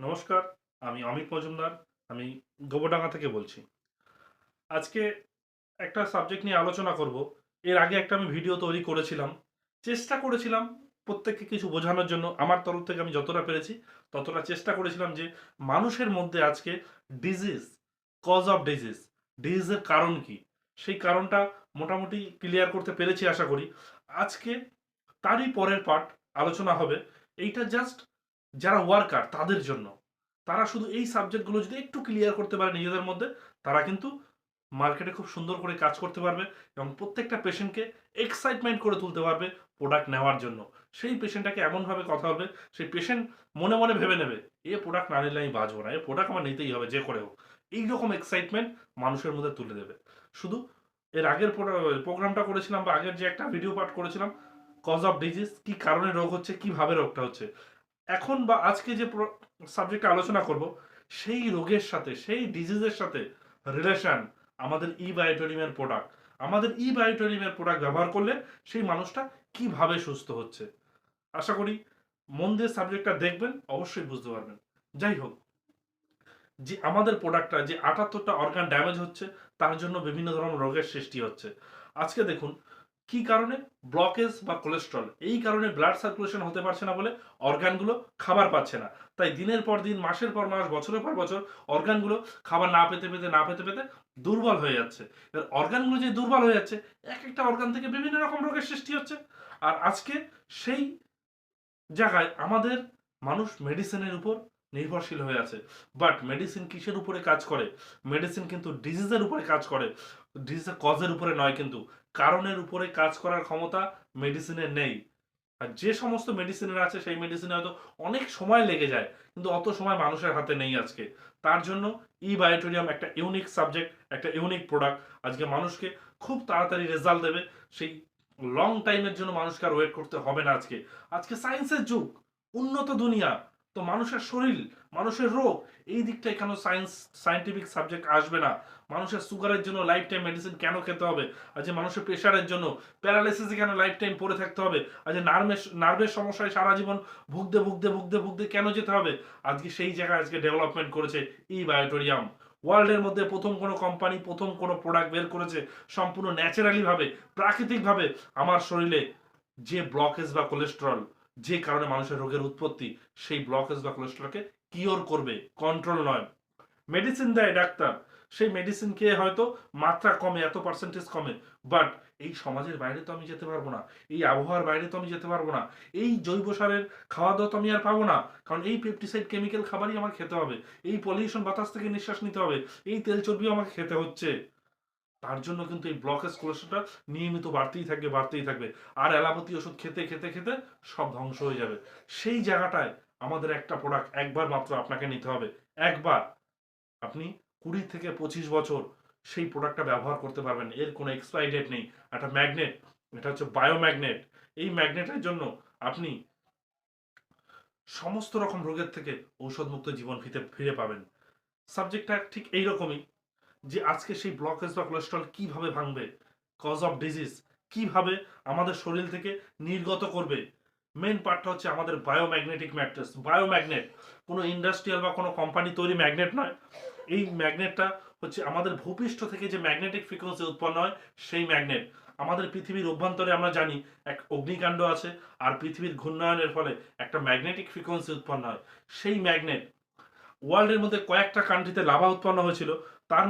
নমস্কার, আমি অমিত মজুমদার, আমি গোবরডাঙ্গা থেকে বলছি। আজকে একটা সাবজেক্ট নিয়ে আলোচনা করব। এর আগে একটা আমি ভিডিও তৈরি করেছিলাম। চেষ্টা করেছিলাম প্রত্যেককে কিছু বোঝানোর জন্য। আমার তরফ থেকে আমি যতটা পেরেছি, ততটা চেষ্টা করেছিলাম যে মানুষের মধ্যে আজকে ডিজিজ কজ অফ ডিজিজ ডিজিজের কারণ কি? সেই কারণটা মোটামুটি ক্লিয়ার করতে পেরেছি আশা করি। আজকে তারই পরের পার্ট আলোচনা হবে। এইটা জাস্ট যারা ওয়ার্কার তাদের জন্য। তারা শুধু এই সাবজেক্টগুলো যদি একটু ক্লিয়ার করতে পারে নিজেদের মধ্যে, তারা কিন্তু মার্কেটে খুব সুন্দর করে কাজ করতে পারবে এবং প্রত্যেকটা পেশেন্টকে এক্সাইটমেন্ট করে তুলতে পারবে প্রোডাক্ট নেওয়ার জন্য। সেই পেশেন্টটাকে এমনভাবে কথা হবে সেই পেশেন্ট মনে মনে ভেবে নেবে, এ প্রোডাক্ট না নিলে আমি বাঁচবো না, এ প্রোডাক্ট আমার নিতেই হবে, যে করে হোক। এইরকম এক্সাইটমেন্ট মানুষের মধ্যে তুলে দেবে। শুধু এর আগের প্রোগ্রামটা করেছিলাম বা আগের যে একটা ভিডিও পার্ট করেছিলাম কজ অফ ডিজিজ কি কারণে রোগ হচ্ছে, কীভাবে রোগটা হচ্ছে এখন বা আজকে যে সাবজেক্টে আলোচনা করব, সেই রোগের সাথে, সেই ডিজিজের সাথে রিলেশন আমাদের ই বায়োটোরিয়ামের প্রোডাক্ট আমাদের ই বায়োটোরিয়ামের প্রোডাক্ট ব্যবহার করলে সেই মানুষটা কীভাবে সুস্থ হচ্ছে? আশা করি মন দিয়ে সাবজেক্টটা দেখবেন, অবশ্যই বুঝতে পারবেন। যাই হোক, যে আমাদের প্রোডাক্টটা যে আটাত্তরটা অর্গান ড্যামেজ হচ্ছে, তার জন্য বিভিন্ন ধরনের রোগের সৃষ্টি হচ্ছে। আজকে দেখুন কি কারণে? ব্লকেজ বা কোলেস্ট্রল এই কারণে ব্লাড সার্কুলেশন হতে পারছে না বলে অর্গানগুলো খাবার পাচ্ছে না। তাই দিনের পর দিন, মাসের পর মাস, বছরের পর বছর অর্গানগুলো খাবার না পেতে পেতে, না পেতে পেতে দুর্বল হয়ে যাচ্ছে। অর্গানগুলো যে দুর্বল হয়ে যাচ্ছে এক একটা অর্গান থেকে বিভিন্ন রকম রোগের সৃষ্টি হচ্ছে। আর আজকে সেই জায়গায় আমাদের মানুষ মেডিসিনের উপর নির্ভরশীল হয়ে আছে। বাট মেডিসিন কিসের উপরে কাজ করে? মেডিসিন কিন্তু ডিজিজের উপরে কাজ করে। ডিজিজের কজের উপরে নয় কিন্তু। কারণের উপরে কাজ করার ক্ষমতা মেডিসিনের নেই। আর যে সমস্ত মেডিসিনের আছে, সেই মেডিসিনে হয়তো অনেক সময় লেগে যায়, কিন্তু অত সময় মানুষের হাতে নেই আজকে। তার জন্য ই বায়োটোরিয়াম একটা ইউনিক সাবজেক্ট একটা ইউনিক প্রোডাক্ট আজকে মানুষকে খুব তাড়াতাড়ি রেজাল্ট দেবে। সেই লং টাইমের জন্য মানুষকে আর ওয়েট করতে হবে না আজকে। আজকে সায়েন্সের যুগ, উন্নত দুনিয়া। তো মানুষের শরীর, মানুষের রোগ, এই দিকটায় কেন সায়েন্স সায়েন্টিফিক সাবজেক্ট আসবে না? মানুষের সুগারের জন্য লাইফ টাইম মেডিসিন কেন খেতে হবে? আজ যে মানুষের প্রেশারের জন্য প্যারালাইসিসে কেন লাইফ টাইম পড়ে থাকতে হবে? আজ যে নার্ভের নার্ভের সমস্যায় সারা জীবন ভুগতে ভুগতে ভুগতে ভুগতে কেন যেতে হবে? আজকে সেই জায়গায় আজকে ডেভেলপমেন্ট করেছে ই বায়োটোরিয়াম ওয়ার্ল্ডের মধ্যে প্রথম কোনো কোম্পানি প্রথম কোনো প্রোডাক্ট বের করেছে সম্পূর্ণ ন্যাচারালি ভাবে, প্রাকৃতিকভাবে আমার শরীরে যে ব্লকেজ বা কোলেস্ট্রল যে কারণে মানুষের রোগের উৎপত্তি, সেই ব্লকেজ বা কোলেস্ট্রলকে কিওর করবে। কন্ট্রোল নয়। মেডিসিন দেয় ডাক্তার। সেই মেডিসিন খেয়ে হয়তো মাত্রা কমে, এত পার্সেন্টেজ কমে। বাট এই সমাজের বাইরে তো আমি যেতে পারব না। এই আবহাওয়ার বাইরে তো আমি যেতে পারব না। এই জৈব সারের খাওয়া দাওয়া তো আমি আর পাবো না। কারণ এই পেপটিসাইড কেমিক্যাল খাবারই আমার খেতে হবে। এই পলিউশন বাতাস থেকে নিঃশ্বাস নিতে হবে। এই তেল চর্বিও আমাকে খেতে হচ্ছে। তার জন্য কিন্তু এই ব্লকেজ কোলেস্ট্রলটা নিয়মিত বাড়তেই থাকবে বাড়তেই থাকবে। আর অ্যালাপতি ওষুধ খেতে খেতে খেতে সব ধ্বংস হয়ে যাবে। সেই জায়গাটায় আমাদের একটা প্রোডাক্ট একবার মাত্র আপনাকে নিতে হবে। একবার আপনি কুড়ি থেকে পঁচিশ বছর সেই প্রোডাক্টটা ব্যবহার করতে পারবেন। এর কোনো এক্সপায়ারি ডেট নেই। একটা ম্যাগনেট এটা হচ্ছে বায়োম্যাগনেট এই ম্যাগনেটের জন্য আপনি সমস্ত রকম রোগের থেকে ঔষধমুক্ত জীবন ফিতে, ফিরে পাবেন। সাবজেক্টটা ঠিক এইরকমই। যে আজকে সেই ব্লকেজ বা কোলেস্ট্রল কীভাবে ভাঙবে কজ অফ ডিজিজ কীভাবে আমাদের শরীর থেকে নির্গত করবে। মেন পার্টটা হচ্ছে আমাদের বায়োম্যাগনেটিক ম্যাট্রেস বায়োম্যাগনেট কোনো ইন্ডাস্ট্রিয়াল বা কোনো কোম্পানি তৈরি ম্যাগনেট নয়। এই ম্যাগনেটটা হচ্ছে আমাদের ভূপৃষ্ঠ থেকে যে ম্যাগনেটিক ফ্রিকোয়েন্সি উৎপন্ন হয়, সেই ম্যাগনেট আমাদের পৃথিবীর অভ্যন্তরে আমরা জানি এক অগ্নিকাণ্ড আছে, আর পৃথিবীর ঘূর্ণায়নের ফলে একটা ম্যাগনেটিক ফ্রিকোয়েন্সি উৎপন্ন হয়। সেই ম্যাগনেট ওয়ার্ল্ডের মধ্যে কয়েকটা কান্ট্রিতে লাভা উৎপন্ন হয়েছিল।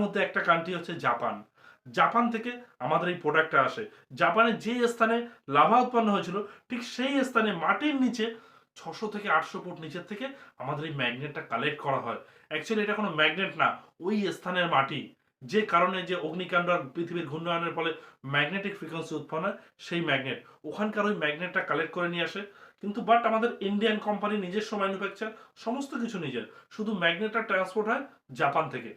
মধ্যে একটা কান্ট্রি হচ্ছে জাপান জাপান থেকে আমাদের এই প্রোডাক্টটা আসে। জাপানের যে স্থানে লাভা উৎপন্ন হয়েছিল, ঠিক সেই স্থানে মাটির নিচে ছশো থেকে আটশো ফুট নিচের থেকে আমাদের এই ম্যাগনেটটা কালেক্ট করা হয়। অ্যাকচুয়ালি এটা কোনো ম্যাগনেট না, ওই স্থানের মাটি। যে কারণে যে অগ্নিকাণ্ড পৃথিবীর ঘূর্ণায়নের ফলে ম্যাগনেটিক ফ্রিকোয়েন্সি উৎপন্ন হয়, সেই ম্যাগনেট ওখানকার ওই ম্যাগনেটটা কালেক্ট করে নিয়ে আসে। কিন্তু বাট আমাদের ইন্ডিয়ান কোম্পানি নিজস্ব ম্যানুফ্যাকচার সমস্ত কিছু নিজের। শুধু ম্যাগনেটটা ট্রান্সপোর্ট হয় জাপান থেকে।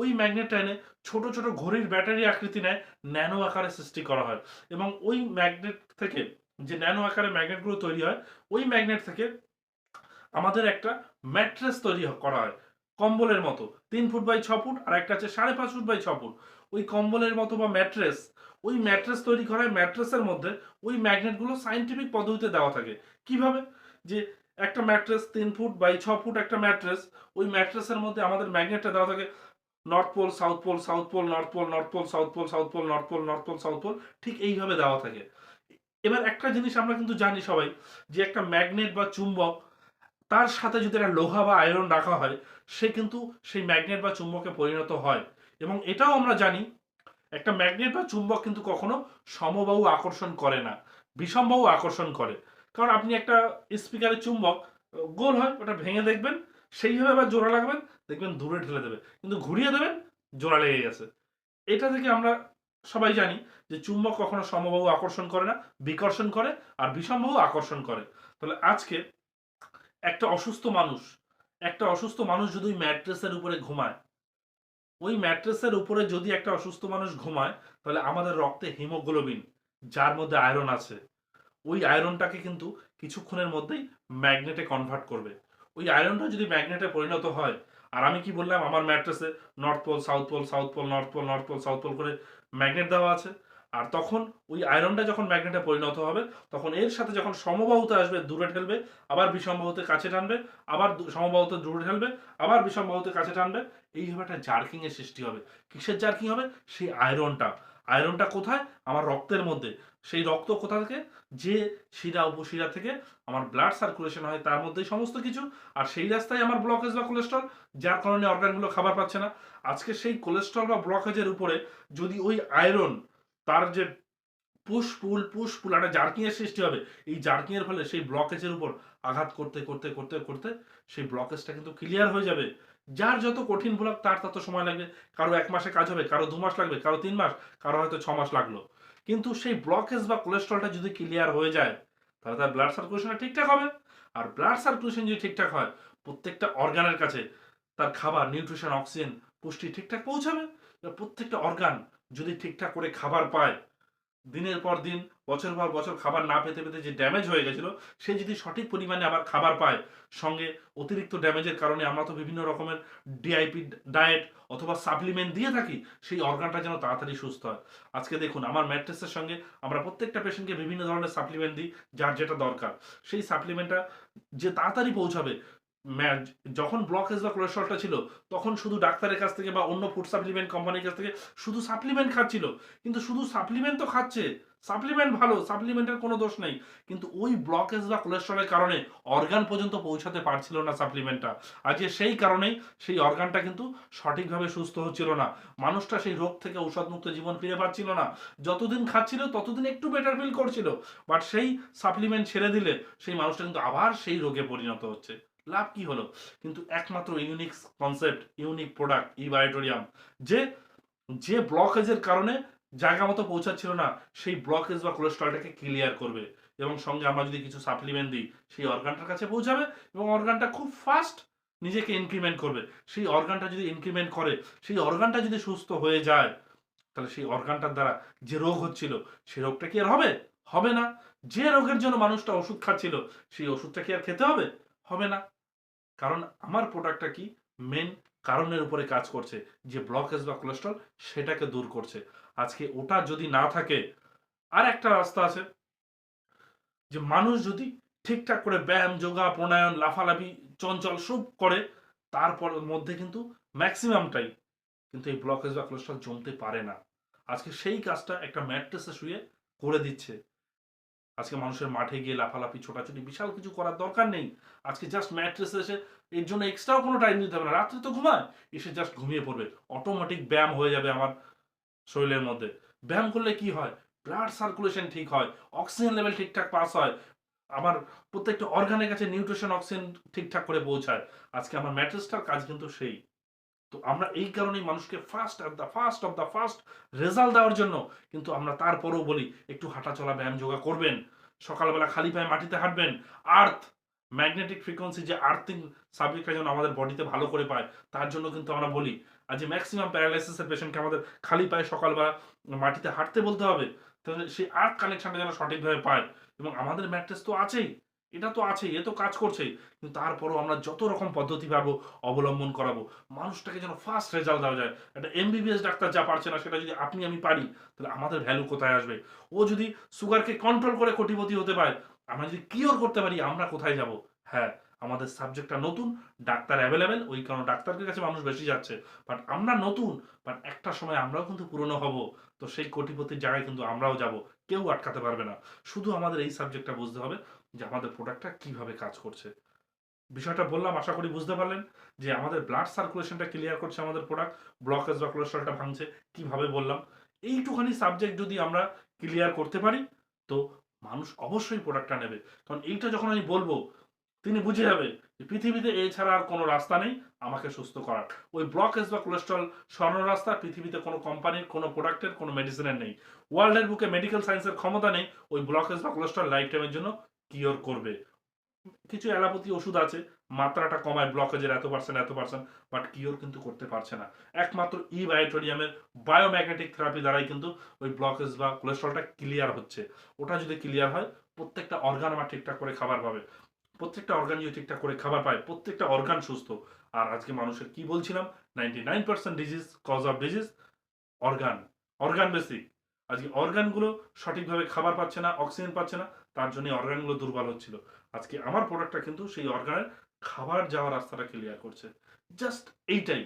ওই ম্যাগনেটটা এনে ছোট ছোট ঘড়ির ব্যাটারি আকৃতি নেয় ন্যানো আকারে সৃষ্টি করা হয়। এবং ওই ম্যাগনেট থেকে যে ন্যানো আকারে ম্যাগনেটগুলো তৈরি হয়, ওই ম্যাগনেট থেকে আমাদের একটা ম্যাট্রেস তৈরি করা হয় কম্বলের মতো। তিন ফুট বাই ছ ফুট আর একটা আছে সাড়ে পাঁচ ফুট বাই ছ ফুট। ওই কম্বলের মতো বা ম্যাট্রেস, ওই ম্যাট্রেস তৈরি করা হয় ম্যাট্রেসের মধ্যে ওই ম্যাগনেটগুলো সাইন্টিফিক পদ্ধতিতে দেওয়া থাকে। কীভাবে? যে একটা ম্যাট্রেস তিন ফুট বাই ছ ফুট একটা ম্যাট্রেস, ওই ম্যাট্রেসের মধ্যে আমাদের ম্যাগনেটটা দেওয়া থাকে north pole south pole south pole north pole north pole south pole south pole north pole north pole south pole ঠিক এইভাবে দেওয়া থাকে। এবার একটা জিনিস আমরা কিন্তু জানি সবাই, যে একটা ম্যাগনেট বা চুম্বক, তার সাথে যদি একটা লোহা বা আয়রন রাখা হয়, সে কিন্তু সেই ম্যাগনেট বা চুম্বকে পরিণত হয়। এবং এটাও আমরা জানি, একটা ম্যাগনেট বা চুম্বক কিন্তু কখনো সমবাহু আকর্ষণ করে না, বিষমবাহু আকর্ষণ করে। কারণ আপনি একটা স্পিকারের চুম্বক, গোল হয়, ওটা ভেঙে দেখবেন, সেইভাবে আবার জোড়া লাগবেন দেখবেন দূরে ঠেলে দেবে। কিন্তু ঘুরিয়ে দেবেন, জোড়া লেগে গেছে। এটা থেকে আমরা সবাই জানি যে চুম্বক কখনো সমবাহু আকর্ষণ করে না, বিকর্ষণ করে আর বিষমবাহু আকর্ষণ করে। তাহলে আজকে একটা অসুস্থ মানুষ, একটা অসুস্থ মানুষ যদি ওই ম্যাট্রেসের উপরে ঘুমায়, ওই ম্যাট্রেসের উপরে যদি একটা অসুস্থ মানুষ ঘুমায়, তাহলে আমাদের রক্তে হিমোগ্লোবিন, যার মধ্যে আয়রন আছে, ওই আয়রনটাকে কিন্তু কিছুক্ষণের মধ্যেই ম্যাগনেটে কনভার্ট করবে। ওই আয়রনটা যদি ম্যাগনেটে পরিণত হয় আর আমি কি বললাম? আমার ম্যাট্রেসে north pole south pole south pole north pole north pole south pole করে ম্যাগনেট দেওয়া আছে। আর তখন ওই আয়রনটা যখন ম্যাগনেটে পরিণত হবে, তখন এর সাথে যখন সমবাহুতে আসবে, দূরে ঠেলবে, আবার বিষমবাহুতে কাছে টানবে, আবার সমবাহুতে দূরে ঠেলবে, আবার বিষমবাহুতে কাছে টানবে এইভাবে একটা জার্কিং এর সৃষ্টি হবে। কিসের জার্কিং হবে? সেই আয়রনটা আয়রনটা কোথায়? আমার রক্তের মধ্যে। সেই রক্ত কোথা থেকে? যে শিরা উপশিরা থেকে আমার ব্লাড সার্কুলেশন হয়, তার মধ্যেই সমস্ত কিছু। আর সেই রাস্তায় আমার ব্লকেজ বা কোলেস্ট্রল যার কারণে অর্গানগুলো খাবার পাচ্ছে না। আজকে সেই কোলেস্ট্রল বা ব্লকেজের উপরে যদি ওই আয়রন তার যে পুশ পুল পুশ পুল একটা জার্কিংয়ের সৃষ্টি হবে, এই জার্কিংয়ের ফলে সেই ব্লকেজের উপর আঘাত করতে করতে করতে করতে সেই ব্লকেজটা কিন্তু ক্লিয়ার হয়ে যাবে। যার যত কঠিন ব্লক তার তত সময় লাগবে। কারও এক মাসে কাজ হবে, কারও দু মাস লাগবে, কারও তিন মাস, কারও হয়তো ছ মাস লাগল। কিন্তু সেই ব্লকেজ বা কোলেস্ট্রলটা যদি ক্লিয়ার হয়ে যায়, তাহলে তার ব্লাড সার্কুলেশনটা ঠিকঠাক হবে। আর ব্লাড সার্কুলেশন যদি ঠিকঠাক হয়, প্রত্যেকটা অর্গানের কাছে তার খাবার নিউট্রিশন অক্সিজেন পুষ্টি ঠিকঠাক পৌঁছাবে। প্রত্যেকটা অর্গান যদি ঠিকঠাক করে খাবার পায় দিনের পর দিন, বছর পর বছর খাবার না পেতে পেতে যে ড্যামেজ হয়ে গেছিল, সে যদি সঠিক পরিমাণে আবার খাবার পায়, সঙ্গে অতিরিক্ত ড্যামেজের কারণে আমরা তো বিভিন্ন রকমের ডিআইপি ডায়েট অথবা সাপ্লিমেন্ট দিয়ে থাকি, সেই অর্গানটা যেন তাড়াতাড়ি সুস্থ হয়। আজকে দেখুন, আমার ম্যাট্রেসের সঙ্গে আমরা প্রত্যেকটা পেশেন্টকে বিভিন্ন ধরনের সাপ্লিমেন্ট দিই, যার যেটা দরকার। সেই সাপ্লিমেন্টটা যে তাড়াতাড়ি পৌঁছাবে যখন ব্লকেজ বা কোলেস্ট্রলটা ছিল, তখন শুধু ডাক্তারের কাছ থেকে বা অন্য ফুড সাপ্লিমেন্ট কোম্পানির কাছ থেকে শুধু সাপ্লিমেন্ট খাচ্ছিল। কিন্তু শুধু সাপ্লিমেন্ট তো খাচ্ছে। সাপ্লিমেন্ট ভালো সাপ্লিমেন্টের কোনো দোষ নেই। কিন্তু ওই ব্লকেজ বা কোলেস্ট্রলের কারণে অর্গান পর্যন্ত পৌঁছাতে পারছিল না সাপ্লিমেন্টটা আজকে সেই কারণেই সেই অর্গানটা কিন্তু সঠিকভাবে সুস্থ হচ্ছিল না। মানুষটা সেই রোগ থেকে ঔষধমুক্ত জীবন ফিরে পাচ্ছিল না। যতদিন খাচ্ছিল, ততদিন একটু বেটার ফিল করছিল। বাট সেই সাপ্লিমেন্ট ছেড়ে দিলে সেই মানুষটা কিন্তু আবার সেই রোগে পরিণত হচ্ছে। লাভ কি হলো? কিন্তু একমাত্র ইউনিক কনসেপ্ট ইউনিক প্রোডাক্ট ই বায়োটোরিয়াম যে যে ব্লকেজের কারণে জায়গা মতো পৌঁছাচ্ছিল না, সেই ব্লকেজ বা কোলেস্ট্রলটাকে ক্লিয়ার করবে। এবং সঙ্গে আমরা যদি কিছু সাপ্লিমেন্ট দিই, সেই অর্গানটার কাছে পৌঁছাবে এবং অর্গানটা খুব ফাস্ট নিজেকে ইনক্রিমেন্ট করবে। সেই অর্গানটা যদি ইনক্রিমেন্ট করে, সেই অর্গানটা যদি সুস্থ হয়ে যায়, তাহলে সেই অর্গানটার দ্বারা যে রোগ হচ্ছিল সেই রোগটা কি আর হবে? হবে না। যে রোগের জন্য মানুষটা ওষুধ খাচ্ছিল, সেই ওষুধটা কি আর খেতে হবে? হবে না। কারণ আমার প্রোডাক্টটা কি? মেন কারণের উপরে কাজ করছে। যে ব্লকেজ বা কোলেস্ট্রল সেটাকে দূর করছে। আজকে ওটা যদি না থাকে, আর একটা রাস্তা আছে যে মানুষ যদি ঠিকঠাক করে ব্যায়াম, যোগা প্রণায়ন লাফালাফি, চঞ্চল সব করে, তারপর মধ্যে কিন্তু ম্যাক্সিমামটাই কিন্তু এই ব্লকেজ বা কোলেস্ট্রল জমতে পারে না। আজকে সেই কাজটা একটা ম্যাট্রেসে শুয়ে করে দিচ্ছে। আজকে মানুষের মাঠে গিয়ে লাফালাফি, ছোটাছুটি, বিশাল কিছু করার দরকার নেই। আজকে জাস্ট ম্যাট্রেসে এসে এর জন্য এক্সট্রাও কোনো টাইম দিতে হবে না। রাত্রে তো ঘুমায়, এসে জাস্ট ঘুমিয়ে পড়বে। অটোমেটিক ব্যায়াম হয়ে যাবে আমার শরীরের মধ্যে। ব্যায়াম করলে কি হয়? ব্লাড সার্কুলেশন ঠিক হয় অক্সিজেন লেভেল ঠিকঠাক পাস হয়, আমার প্রত্যেকটা অর্গানের কাছে নিউট্রিশন অক্সিজেন ঠিকঠাক করে পৌঁছায়। আজকে আমার ম্যাট্রেসটার কাজ কিন্তু সেই। তো আমরা এই কারণেই মানুষকে first of the first of the first result দেওয়ার জন্য কিন্তু আমরা তারপরেও বলি, একটু হাঁটা চলা ব্যায়াম, যোগা করবেন। সকালবেলা খালি পায়ে মাটিতে হাঁটবেন। আর্থ ম্যাগনেটিক ফ্রিকোয়েন্সি যে আর্থিং সাবজেক্টটা যেন আমাদের বডিতে ভালো করে পায়, তার জন্য কিন্তু আমরা বলি আজ যে ম্যাক্সিমাম প্যারালাইসিসের পেশেন্টকে আমাদের খালি পায়ে সকালবেলা মাটিতে হাঁটতে বলতে হবে, তাহলে সেই আর্থ কানেকশনটা যেন সঠিকভাবে পায়। এবং আমাদের ম্যাট্রেস তো আছেই। এটা তো আছেই, এ তো কাজ করছেই। কিন্তু তারপরও আমরা যত রকম পদ্ধতি পাবো অবলম্বন করাবো, মানুষটাকে যেন ফার্স্ট রেজাল্ট দেওয়া যায়। একটা এমবিবিএস ডাক্তার যা পারছে না, সেটা যদি আপনি আমি পারি, তাহলে আমাদের ভ্যালু কোথায় আসবে? ও যদি সুগারকে কন্ট্রোল করে কোটিপতি হতে পারে, আমরা যদি কিওর করতে পারি, আমরা কোথায় যাব? হ্যাঁ আমাদের সাবজেক্টটা নতুন, ডাক্তার অ্যাভেলেবেল ওই কারণে ডাক্তারের কাছে মানুষ বেশি যাচ্ছে। বাট আমরা নতুন বাট একটা সময় আমরাও কিন্তু পুরনো হব। তো সেই কোটিপতির জায়গায় কিন্তু আমরাও যাব। কেউ আটকাতে পারবে না। শুধু আমাদের এই সাবজেক্টটা বুঝতে হবে। যে আমাদের প্রোডাক্টটা কীভাবে কাজ করছে। বিষয়টা বললাম, আশা করি বুঝতে পারলেন যে আমাদের ব্লাড সার্কুলেশনটা ক্লিয়ার করছে আমাদের প্রোডাক্ট ব্লকেজ বা কোলেস্ট্রলটা ভাঙছে, কীভাবে বললাম। এইটুখানি সাবজেক্ট যদি আমরা ক্লিয়ার করতে পারি, তো মানুষ অবশ্যই প্রোডাক্টটা নেবে। কারণ এইটা যখন আমি বলব, তিনি বুঝে যাবে যে পৃথিবীতে এছাড়া আর কোনো রাস্তা নেই, আমাকে সুস্থ করার। ওই ব্লকেজ বা কোলেস্ট্রল সরানোর রাস্তা পৃথিবীতে কোনো কোম্পানির কোনো প্রোডাক্টের কোনো মেডিসিনের নেই। ওয়ার্ল্ডের বুকে মেডিকেল সায়েন্সের ক্ষমতা নেই, ওই ব্লকেজ বা কোলেস্ট্রল লাইফ টাইমের জন্য কিওর করবে। কিছু অ্যালোপ্যাথি ওষুধ আছে, মাত্রাটা কমায় ব্লকেজের এত পার্সেন্ট এত পার্সেন্ট বাট কিওর কিন্তু করতে পারছে না। একমাত্র ই বায়োটোরিয়ামের বায়োম্যাগনেটিক থেরাপি দ্বারাই কিন্তু ওই ব্লকেজ বা কোলেস্ট্রলটা ক্লিয়ার হচ্ছে। ওটা যদি ক্লিয়ার হয়, প্রত্যেকটা অর্গান আমার ঠিকঠাক করে খাবার পাবে। প্রত্যেকটা অর্গান যদি ঠিকঠাক করে খাবার পায়, প্রত্যেকটা অর্গান সুস্থ। আর আজকে মানুষের কি বলছিলাম? Ninety nine percent disease cause of disease organ organ basic আজকে অর্গানগুলো সঠিকভাবে খাবার পাচ্ছে না অক্সিজেন পাচ্ছে না তার জন্য অর্গানগুলো দুর্বল হচ্ছিল। আজকে আমার প্রোডাক্টটা কিন্তু সেই অর্গানের খাবার যাওয়ার রাস্তাটা ক্লিয়ার করছে। জাস্ট এইটাই।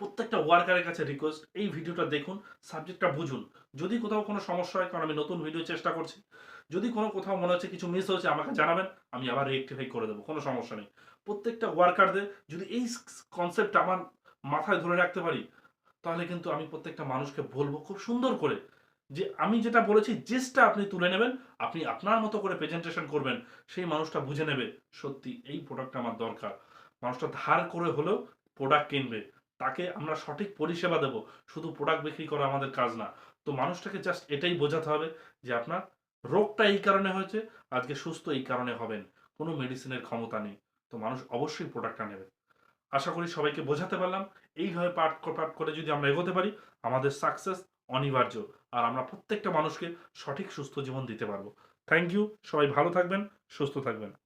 প্রত্যেকটা ওয়ার্কারের কাছে রিকোয়েস্ট এই ভিডিওটা দেখুন সাবজেক্টটা বুঝুন। যদি কোথাও কোনো সমস্যা হয়, কারণ আমি নতুন ভিডিও চেষ্টা করছি, যদি কোনো কোথাও মনে হচ্ছে কিছু মিস হয়েছে, আমাকে জানাবেন, আমি আবার রেক্টিফাই করে দেবো, কোনো সমস্যা নেই। প্রত্যেকটা ওয়ার্কারদের যদি এই কনসেপ্ট আমার মাথায় ধরে রাখতে পারি, তাহলে কিন্তু আমি প্রত্যেকটা মানুষকে বলব খুব সুন্দর করে। যে আমি যেটা বলেছি জিসটা আপনি তুলে নেবেন, আপনি আপনার মতো করে প্রেজেন্টেশন করবেন, সেই মানুষটা বুঝে নেবে, সত্যি এই প্রোডাক্টটা আমার দরকার। মানুষটা ধার করে হলেও প্রোডাক্ট কিনবে। তাকে আমরা সঠিক পরিষেবা দেব। শুধু প্রোডাক্ট বিক্রি করা আমাদের কাজ না। তো মানুষটাকে জাস্ট এটাই বোঝাতে হবে যে আপনার রোগটা এই কারণে হয়েছে, আজকে সুস্থ এই কারণে হবেন। কোনো মেডিসিনের ক্ষমতা নেই। তো মানুষ অবশ্যই প্রোডাক্টটা নেবে। আশা করি সবাইকে বোঝাতে পারলাম। এইভাবে পাঠ পাঠ করে যদি আমরা এগোতে পারি, আমাদের সাকসেস অনিবার্য আর আমরা প্রত্যেকটা মানুষকে সঠিক সুস্থ জীবন দিতে পারব। থ্যাংক ইউ সবাই ভালো থাকবেন, সুস্থ থাকবেন।